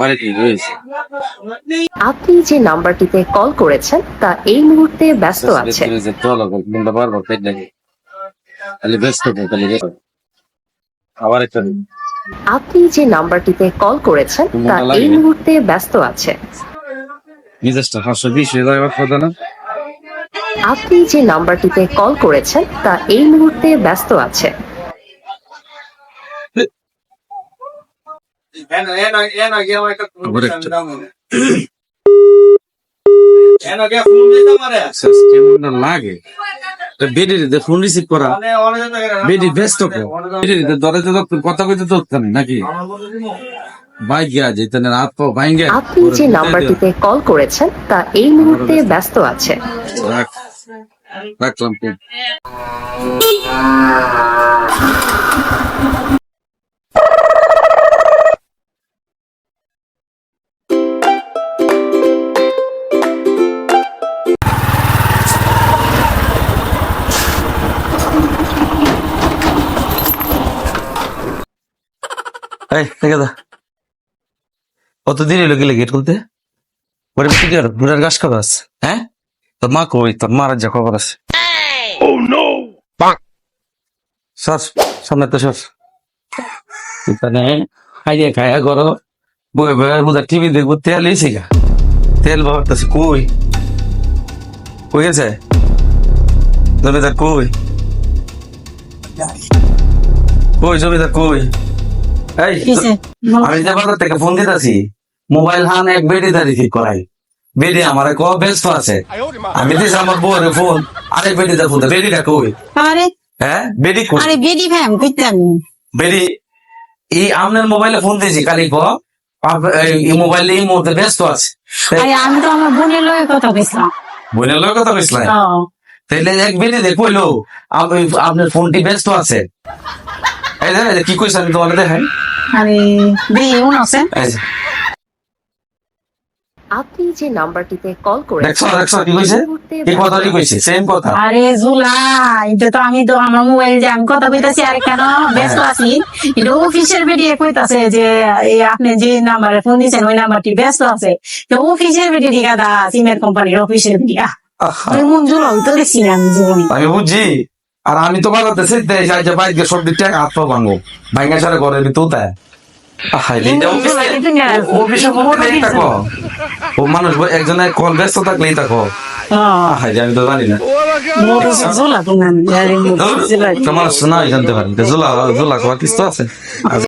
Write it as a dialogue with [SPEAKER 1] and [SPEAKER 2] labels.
[SPEAKER 1] না কেন
[SPEAKER 2] আপনি যে নাম্বারটিতে কল করেছেন তা এই মুহূর্তে ব্যস্ত আছে আপনি যে নাম্বারটিতে কল করেছেন তা এই মুহূর্তে ব্যস্ত আছে
[SPEAKER 1] পাঁচশো বিশ হয়ে না
[SPEAKER 2] আপনি যে নাম্বারটিতে কল করেছেন তা এই মুহূর্তে ব্যস্ত আছে।
[SPEAKER 1] লাগে? বেডিতে ফোন রিসিভ করা। বেডি ব্যস্ত বেডিতে দরে তো কথা কইতে তো নাকি? বাইক গিয়া যেতে না রাত পর
[SPEAKER 2] আপনি যে নাম্বারটিতে কল করেছেন তা এই মুহূর্তে ব্যস্ত আছে।
[SPEAKER 1] রাখ রাখলাম
[SPEAKER 3] এই দেখে দা। কত দিন এলো গেলে গেট খুলতে? ওরে বেশি কি ঘুরার গাছ খাবার আছে? হ্যাঁ? তোর মা কই? তোর মার যা খবর আছে। সর সামনে তো সর। এখানে খাইয়ে খাইয়া করো বই বই বুধা টিভি দেখব তেল এসে গা। তেল ভাবতেছে কই? কই গেছে? জমিদার কই? কই জমিদার কই? এই আমি যে বাজার থেকে ফোন দিতেছি মোবাইল হান এক বেডি দাঁড়ি ঠিক করাই। বেডি আমার ক ব্যস্ত আছে। আমি দিছি আমার বউরে ফোন আরেক বেডি দা ফোন দে। বেডিটা কই?
[SPEAKER 4] আরে
[SPEAKER 3] হ্যাঁ বেডি কই?
[SPEAKER 4] আরে বেডি কইতাম
[SPEAKER 3] বেডি এই আপনার মোবাইলে ফোন দিয়েছি কালি ক। এই মোবাইলে এই মুহূর্তে ব্যস্ত আছে।
[SPEAKER 4] আরে আমি তো আমার বোনের লগে কথা কইছিলাম।
[SPEAKER 3] বোনের লোক কথা কইছিলাম? তাইলে এক বেডি দে কইলো আপ- আপনার ফোনটি ব্যস্ত আছে। এই কি কইছ আমি তোমার দেখাই?
[SPEAKER 4] আরে দেখি আছে।
[SPEAKER 2] আপনি যে নাম্বারটিতে কল করেছেন
[SPEAKER 3] দেখছ দেখছ কি কইছে?
[SPEAKER 2] এই মুহূর্তে
[SPEAKER 3] কি কইছে সেম কথা।
[SPEAKER 4] আরে জুলা এটা তো আমি তো আমার মোবাইল যে আমি কথা কইতাছি আরে কেন? ব্যস্ত আছি। এটা অফিসের বেরিয়ে কইতাছে যে এই আপনি যে নাম্বারে ফোন দিয়েছেন ওই নাম্বারটি ব্যস্ত আছে। তো অফিসের বেরিয়ে ঠিক আছে সিমের কোম্পানির অফিসের বেরিয়া
[SPEAKER 3] আহা।
[SPEAKER 4] আমি মন জুলা তো দেখছি না আমি
[SPEAKER 3] বুঝছি। আর আমি তো দেশে যাই যে ভাই সব দিক থেকে হাত পা ভাঙো ভাঙা সারা ঘরে ভিতর তাই মানুষ কল ব্যস্ত থাকলেই থাকো আমি তো জানি না। তোমার শোনা জানতে পারি। জোলা জোলা খাওয়ার কিছু আছে?